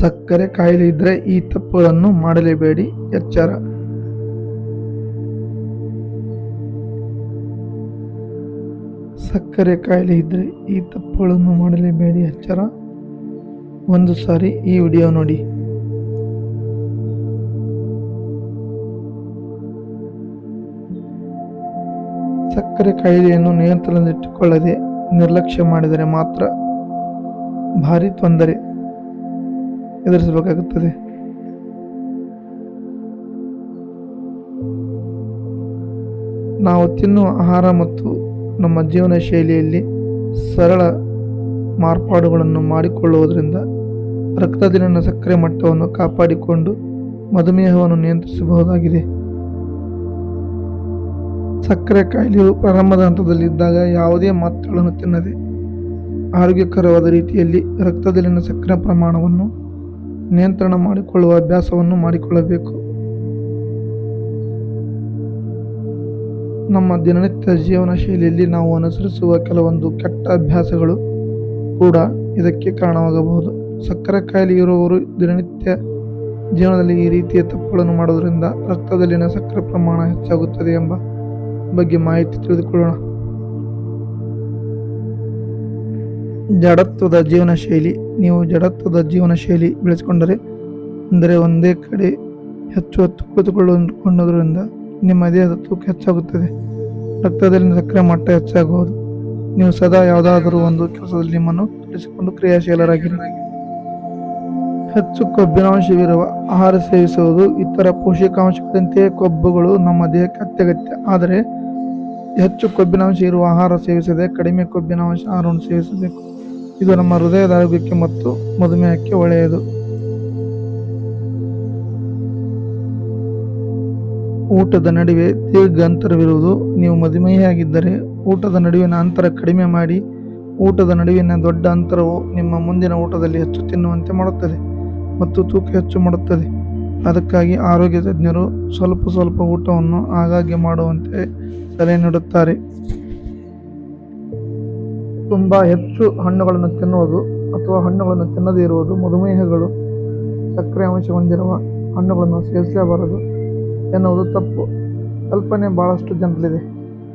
ಸಕ್ಕರೆ ಕಾಯಿಲೆ ಇದ್ದರೆ ಈ ತಪ್ಪುಗಳನ್ನು ಮಾಡಲೇಬೇಡಿ. ಎಚ್ಚರ. ಸಕ್ಕರೆ ಕಾಯಿಲೆ ಇದ್ದರೆ ಈ ತಪ್ಪುಗಳನ್ನು ಮಾಡಲೇಬೇಡಿ. ಎಚ್ಚರ. ಒಂದು ಸಾರಿ ಈ ವಿಡಿಯೋ ನೋಡಿ. ಸಕ್ಕರೆ ಕಾಯಿಲೆಯನ್ನು ನಿಯಂತ್ರಣದಲ್ಲಿಟ್ಟುಕೊಳ್ಳದೆ ನಿರ್ಲಕ್ಷ್ಯ ಮಾಡಿದರೆ ಮಾತ್ರ ಭಾರಿ ತೊಂದರೆ. ಎದುರಿಸಬೇಕಾಗುತ್ತದೆ. ನಾವು ತಿನ್ನುವ ಆಹಾರ ಮತ್ತು ನಮ್ಮ ಜೀವನ ಶೈಲಿಯಲ್ಲಿ ಸರಳ ಮಾರ್ಪಾಡುಗಳನ್ನು ಮಾಡಿಕೊಳ್ಳುವುದರಿಂದ ರಕ್ತದಲ್ಲಿನ ಸಕ್ಕರೆ ಮಟ್ಟವನ್ನು ಕಾಪಾಡಿಕೊಂಡು ಮಧುಮೇಹವನ್ನು ನಿಯಂತ್ರಿಸಬಹುದಾಗಿದೆ. ಸಕ್ಕರೆ ಕಾಯಿಲೆಯು ಪ್ರಾರಂಭದ ಹಂತದಲ್ಲಿದ್ದಾಗ ಯಾವುದೇ ಮಾತ್ರೆಗಳನ್ನು ತಿನ್ನದೆ ಆರೋಗ್ಯಕರವಾದ ರೀತಿಯಲ್ಲಿ ರಕ್ತದಲ್ಲಿನ ಸಕ್ಕರೆ ಪ್ರಮಾಣವನ್ನು ನಿಯಂತ್ರಣ ಮಾಡಿಕೊಳ್ಳುವ ಅಭ್ಯಾಸವನ್ನು ಮಾಡಿಕೊಳ್ಳಬೇಕು. ನಮ್ಮ ದಿನನಿತ್ಯ ಜೀವನ ಶೈಲಿಯಲ್ಲಿ ನಾವು ಅನುಸರಿಸುವ ಕೆಲವೊಂದು ಕೆಟ್ಟ ಅಭ್ಯಾಸಗಳು ಕೂಡ ಇದಕ್ಕೆ ಕಾರಣವಾಗಬಹುದು. ಸಕ್ಕರೆ ಕಾಯಿಲೆ ಇರುವವರು ದಿನನಿತ್ಯ ಜೀವನದಲ್ಲಿ ಈ ರೀತಿಯ ತಪ್ಪುಗಳನ್ನು ಮಾಡೋದರಿಂದ ರಕ್ತದಲ್ಲಿನ ಸಕ್ಕರೆ ಪ್ರಮಾಣ ಹೆಚ್ಚಾಗುತ್ತದೆ ಎಂಬ ಬಗ್ಗೆ ಮಾಹಿತಿ ತಿಳಿದುಕೊಳ್ಳೋಣ. ಜಡತ್ವದ ಜೀವನ ಶೈಲಿ, ನೀವು ಜಡತ್ವದ ಜೀವನ ಶೈಲಿ ಬೆಳೆಸಿಕೊಂಡರೆ ಅಂದರೆ ಒಂದೇ ಕಡೆ ಹೆಚ್ಚು ಹೊತ್ತು ಕುಳಿತುಕೊಳ್ಳುವುದರಿಂದ ನಿಮ್ಮ ದೇಹದ ತೂಕ ಹೆಚ್ಚಾಗುತ್ತದೆ. ರಕ್ತದಲ್ಲಿನ ಸಕ್ಕರೆ ಮಟ್ಟ ಹೆಚ್ಚಾಗುವುದು. ನೀವು ಸದಾ ಯಾವುದಾದರೂ ಒಂದು ಕೆಲಸದಲ್ಲಿ ನಿಮ್ಮನ್ನು ತೊಡಗಿಸಿಕೊಂಡು ಕ್ರಿಯಾಶೀಲರಾಗಿರಿ. ಹೆಚ್ಚು ಕೊಬ್ಬಿನಾಂಶವಿರುವ ಆಹಾರ ಸೇವಿಸುವುದು ಇತರ ಪೋಷಕಾಂಶಗಳಂತೆಯೇ ಕೊಬ್ಬುಗಳು ನಮ್ಮ ದೇಹಕ್ಕೆ ಅತ್ಯಗತ್ಯ. ಆದರೆ ಹೆಚ್ಚು ಕೊಬ್ಬಿನಾಂಶ ಇರುವ ಆಹಾರ ಸೇವಿಸದೆ ಕಡಿಮೆ ಕೊಬ್ಬಿನಾಂಶ ಆಹಾರವನ್ನು ಸೇವಿಸಬೇಕು. ಇದು ನಮ್ಮ ಹೃದಯದ ಆರೋಗ್ಯಕ್ಕೆ ಮತ್ತು ಮಧುಮೇಹಕ್ಕೆ ಒಳ್ಳೆಯದು. ಊಟದ ನಡುವೆ ದೀರ್ಘ ಅಂತರವಿರುವುದು. ನೀವು ಮಧುಮೇಹಿಯಾಗಿದ್ದರೆ ಊಟದ ನಡುವಿನ ಅಂತರ ಕಡಿಮೆ ಮಾಡಿ, ಊಟದ ನಡುವಿನ ದೊಡ್ಡ ಅಂತರವು ನಿಮ್ಮ ಮುಂದಿನ ಊಟದಲ್ಲಿ ಹೆಚ್ಚು ತಿನ್ನುವಂತೆ ಮಾಡುತ್ತದೆ ಮತ್ತು ತೂಕ ಹೆಚ್ಚು ಮಾಡುತ್ತದೆ. ಅದಕ್ಕಾಗಿ ಆರೋಗ್ಯ ತಜ್ಞರು ಸ್ವಲ್ಪ ಸ್ವಲ್ಪ ಊಟವನ್ನು ಆಗಾಗ್ಗೆ ಮಾಡುವಂತೆ ಸಲಹೆ ನೀಡುತ್ತಾರೆ. ತುಂಬ ಹೆಚ್ಚು ಹಣ್ಣುಗಳನ್ನು ತಿನ್ನುವುದು ಅಥವಾ ಹಣ್ಣುಗಳನ್ನು ತಿನ್ನದೇ ಇರುವುದು ಮಧುಮೇಹಗಳು, ಸಕ್ಕರೆ, ಅಂಶ ಹೊಂದಿರುವ ಹಣ್ಣುಗಳನ್ನು ಸೇವಿಸಬಾರದು ಎನ್ನುವುದು ತಪ್ಪು. ಕಲ್ಪನೆ ಭಾಳಷ್ಟು ಜನರಲ್ಲಿದೆ.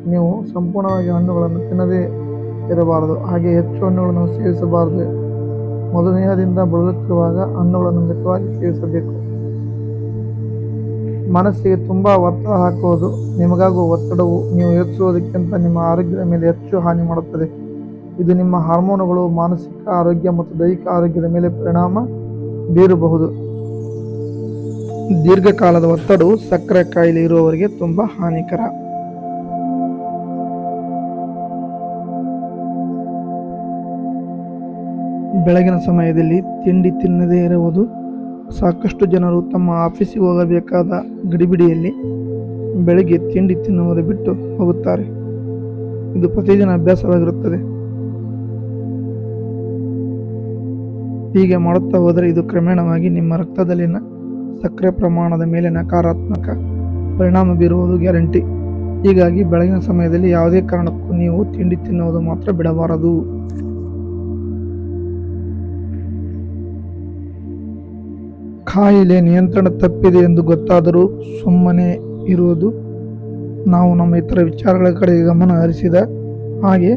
ನೀವು ಸಂಪೂರ್ಣವಾಗಿ ಹಣ್ಣುಗಳನ್ನು ತಿನ್ನದೇ ಇರಬಾರದು. ಹಾಗೆ ಹೆಚ್ಚು ಹಣ್ಣುಗಳನ್ನು ಸೇವಿಸಬಾರದು. ಮಧುಮೇಹದಿಂದ ಬಳಲುತ್ತಿರುವಾಗ ಹಣ್ಣುಗಳನ್ನು ಮಿತವಾಗಿ ಸೇವಿಸಬೇಕು. ಮನಸ್ಸಿಗೆ ತುಂಬ ಒತ್ತಡ ಹಾಕುವುದು, ನಿಮಗಾಗುವ ಒತ್ತಡವು ನೀವು ಯೋಚಿಸುವುದಕ್ಕಿಂತ ನಿಮ್ಮ ಆರೋಗ್ಯದ ಮೇಲೆ ಹೆಚ್ಚು ಹಾನಿ ಮಾಡುತ್ತದೆ. ಇದು ನಿಮ್ಮ ಹಾರ್ಮೋನುಗಳು ಮಾನಸಿಕ ಆರೋಗ್ಯ ಮತ್ತು ದೈಹಿಕ ಆರೋಗ್ಯದ ಮೇಲೆ ಪರಿಣಾಮ ಬೀರಬಹುದು. ದೀರ್ಘಕಾಲದ ಒತ್ತಡವು ಸಕ್ಕರೆ ಕಾಯಿಲೆ ಇರುವವರಿಗೆ ತುಂಬ ಹಾನಿಕರ. ಬೆಳಗಿನ ಸಮಯದಲ್ಲಿ ತಿಂಡಿ ತಿನ್ನದೇ ಇರುವುದು ಸಾಕಷ್ಟು ಜನರು ತಮ್ಮ ಆಫೀಸಿಗೆ ಹೋಗಬೇಕಾದ ಗಡಿಬಿಡಿಯಲ್ಲಿ ಬೆಳಗ್ಗೆ ತಿಂಡಿ ತಿನ್ನುವುದು ಬಿಟ್ಟು ಹೋಗುತ್ತಾರೆ. ಇದು ಪ್ರತಿದಿನ ಅಭ್ಯಾಸವಾಗಿರುತ್ತದೆ. ಹೀಗೆ ಮಾಡುತ್ತಾ ಹೋದರೆ ಇದು ಕ್ರಮೇಣವಾಗಿ ನಿಮ್ಮ ರಕ್ತದಲ್ಲಿನ ಸಕ್ಕರೆ ಪ್ರಮಾಣದ ಮೇಲೆ ನಕಾರಾತ್ಮಕ ಪರಿಣಾಮ ಬೀರುವುದು ಗ್ಯಾರಂಟಿ. ಹೀಗಾಗಿ ಬೆಳಗಿನ ಸಮಯದಲ್ಲಿ ಯಾವುದೇ ಕಾರಣಕ್ಕೂ ನೀವು ತಿಂಡಿ ತಿನ್ನುವುದು ಮಾತ್ರ ಬಿಡಬಾರದು. ಕಾಯಿಲೆ ನಿಯಂತ್ರಣ ತಪ್ಪಿದೆ ಎಂದು ಗೊತ್ತಾದರೂ ಸುಮ್ಮನೆ ಇರುವುದು ನಾವು ನಮ್ಮ ಇತರ ವಿಚಾರಗಳ ಕಡೆಗೆ ಗಮನ ಹರಿಸಿದ ಹಾಗೆ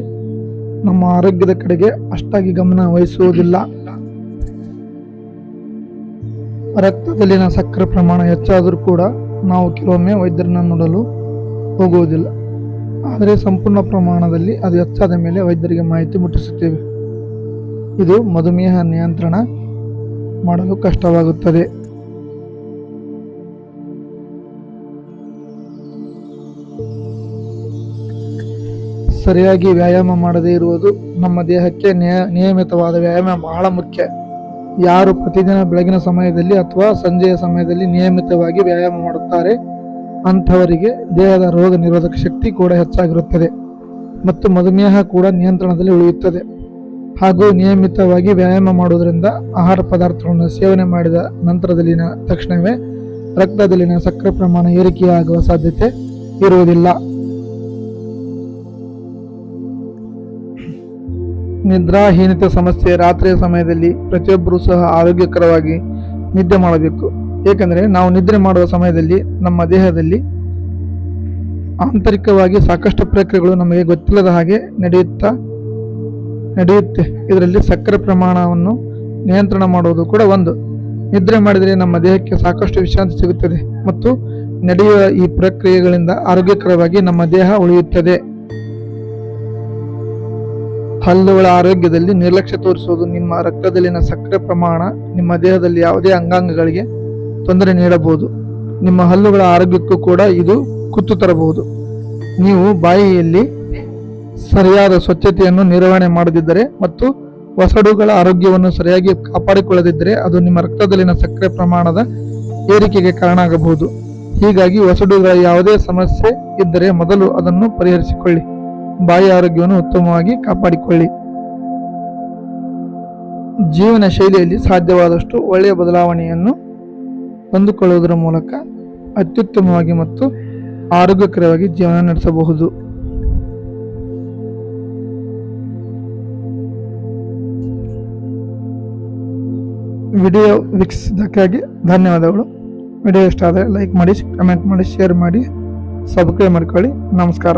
ನಮ್ಮ ಆರೋಗ್ಯದ ಕಡೆಗೆ ಅಷ್ಟಾಗಿ ಗಮನ ವಹಿಸುವುದಿಲ್ಲ. ರಕ್ತದಲ್ಲಿನ ಸಕ್ಕರೆ ಪ್ರಮಾಣ ಹೆಚ್ಚಾದರೂ ಕೂಡ ನಾವು ಕೆಲವೊಮ್ಮೆ ವೈದ್ಯರನ್ನು ನೋಡಲು ಹೋಗುವುದಿಲ್ಲ. ಆದರೆ ಸಂಪೂರ್ಣ ಪ್ರಮಾಣದಲ್ಲಿ ಅದು ಹೆಚ್ಚಾದ ಮೇಲೆ ವೈದ್ಯರಿಗೆ ಮಾಹಿತಿ ಮುಟ್ಟಿಸುತ್ತೇವೆ. ಇದು ಮಧುಮೇಹ ನಿಯಂತ್ರಣ ಮಾಡಲು ಕಷ್ಟವಾಗುತ್ತದೆ. ಸರಿಯಾಗಿ ವ್ಯಾಯಾಮ ಮಾಡದೇ ಇರುವುದು ನಮ್ಮ ದೇಹಕ್ಕೆ ನಿಯ- ನಿಯಮಿತವಾದ ವ್ಯಾಯಾಮ ಬಹಳ ಮುಖ್ಯ. ಯಾರು ಪ್ರತಿದಿನ ಬೆಳಗಿನ ಸಮಯದಲ್ಲಿ ಅಥವಾ ಸಂಜೆಯ ಸಮಯದಲ್ಲಿ ನಿಯಮಿತವಾಗಿ ವ್ಯಾಯಾಮ ಮಾಡುತ್ತಾರೆ, ಅಂಥವರಿಗೆ ದೇಹದ ರೋಗ ನಿರೋಧಕ ಶಕ್ತಿ ಕೂಡ ಹೆಚ್ಚಾಗಿರುತ್ತದೆ ಮತ್ತು ಮಧುಮೇಹ ಕೂಡ ನಿಯಂತ್ರಣದಲ್ಲಿ ಉಳಿಯುತ್ತದೆ. ಹಾಗೂ ನಿಯಮಿತವಾಗಿ ವ್ಯಾಯಾಮ ಮಾಡುವುದರಿಂದ ಆಹಾರ ಪದಾರ್ಥಗಳನ್ನು ಸೇವನೆ ಮಾಡಿದ ನಂತರದಲ್ಲಿನ ತಕ್ಷಣವೇ ರಕ್ತದಲ್ಲಿನ ಸಕ್ಕರೆ ಪ್ರಮಾಣ ಏರಿಕೆಯಾಗುವ ಸಾಧ್ಯತೆ ಇರುವುದಿಲ್ಲ. ನಿದ್ರಾಹೀನತೆ ಸಮಸ್ಯೆ ರಾತ್ರಿಯ ಸಮಯದಲ್ಲಿ ಪ್ರತಿಯೊಬ್ಬರೂ ಸಹ ಆರೋಗ್ಯಕರವಾಗಿ ನಿದ್ದೆ ಮಾಡಬೇಕು. ಏಕೆಂದರೆ ನಾವು ನಿದ್ರೆ ಮಾಡುವ ಸಮಯದಲ್ಲಿ ನಮ್ಮ ದೇಹದಲ್ಲಿ ಆಂತರಿಕವಾಗಿ ಸಾಕಷ್ಟು ಪ್ರಕ್ರಿಯೆಗಳು ನಮಗೆ ಗೊತ್ತಿಲ್ಲದ ಹಾಗೆ ನಡೆಯುತ್ತಾ, ನಡೆಯುತ್ತೆ. ಇದರಲ್ಲಿ ಸಕ್ಕರೆ ಪ್ರಮಾಣವನ್ನು ನಿಯಂತ್ರಣ ಮಾಡುವುದು ಕೂಡ ಒಂದು. ನಿದ್ರೆ ಮಾಡಿದರೆ ನಮ್ಮ ದೇಹಕ್ಕೆ ಸಾಕಷ್ಟು ವಿಶ್ರಾಂತಿ ಸಿಗುತ್ತದೆ ಮತ್ತು ನಡೆಯುವ ಈ ಪ್ರಕ್ರಿಯೆಗಳಿಂದ ಆರೋಗ್ಯಕರವಾಗಿ ನಮ್ಮ ದೇಹ ಉಳಿಯುತ್ತದೆ. ಹಲ್ಲುಗಳ ಆರೋಗ್ಯದಲ್ಲಿ ನಿರ್ಲಕ್ಷ್ಯ ತೋರಿಸುವುದು ನಿಮ್ಮ ರಕ್ತದಲ್ಲಿನ ಸಕ್ಕರೆ ಪ್ರಮಾಣ, ನಿಮ್ಮ ದೇಹದಲ್ಲಿ ಯಾವುದೇ ಅಂಗಾಂಗಗಳಿಗೆ ತೊಂದರೆ ನೀಡಬಹುದು. ನಿಮ್ಮ ಹಲ್ಲುಗಳ ಆರೋಗ್ಯಕ್ಕೂ ಕೂಡ ಇದು ಕುತ್ತು ತರಬಹುದು. ನೀವು ಬಾಯಿಯಲ್ಲಿ ಸರಿಯಾದ ಸ್ವಚ್ಛತೆಯನ್ನು ನಿರ್ವಹಣೆ ಮಾಡದಿದ್ದರೆ ಮತ್ತು ಒಸಡುಗಳ ಆರೋಗ್ಯವನ್ನು ಸರಿಯಾಗಿ ಕಾಪಾಡಿಕೊಳ್ಳದಿದ್ದರೆ ಅದು ನಿಮ್ಮ ರಕ್ತದಲ್ಲಿನ ಸಕ್ಕರೆ ಪ್ರಮಾಣದ ಏರಿಕೆಗೆ ಕಾರಣ ಆಗಬಹುದು ಹೀಗಾಗಿ ಒಸಡುಗಳ ಯಾವುದೇ ಸಮಸ್ಯೆ ಇದ್ದರೆ ಮೊದಲು ಅದನ್ನು ಪರಿಹರಿಸಿಕೊಳ್ಳಿ. ಬಾಯಿ ಆರೋಗ್ಯವನ್ನು ಉತ್ತಮವಾಗಿ ಕಾಪಾಡಿಕೊಳ್ಳಿ. ಜೀವನ ಶೈಲಿಯಲ್ಲಿ ಸಾಧ್ಯವಾದಷ್ಟು ಒಳ್ಳೆಯ ಬದಲಾವಣೆಯನ್ನು ತಂದುಕೊಳ್ಳುವುದರ ಮೂಲಕ ಅತ್ಯುತ್ತಮವಾಗಿ ಮತ್ತು ಆರೋಗ್ಯಕರವಾಗಿ ಜೀವನ ನಡೆಸಬಹುದು. ವಿಡಿಯೋ ವೀಕ್ಷಿಸಿದ್ದಕ್ಕಾಗಿ ಧನ್ಯವಾದಗಳು. ವಿಡಿಯೋ ಇಷ್ಟ ಆದರೆ ಲೈಕ್ ಮಾಡಿ ಕಮೆಂಟ್ ಮಾಡಿ ಶೇರ್ ಮಾಡಿ ಸಬ್ಸ್ಕ್ರೈಬ್ ಮಾಡ್ಕೊಳ್ಳಿ. ನಮಸ್ಕಾರ.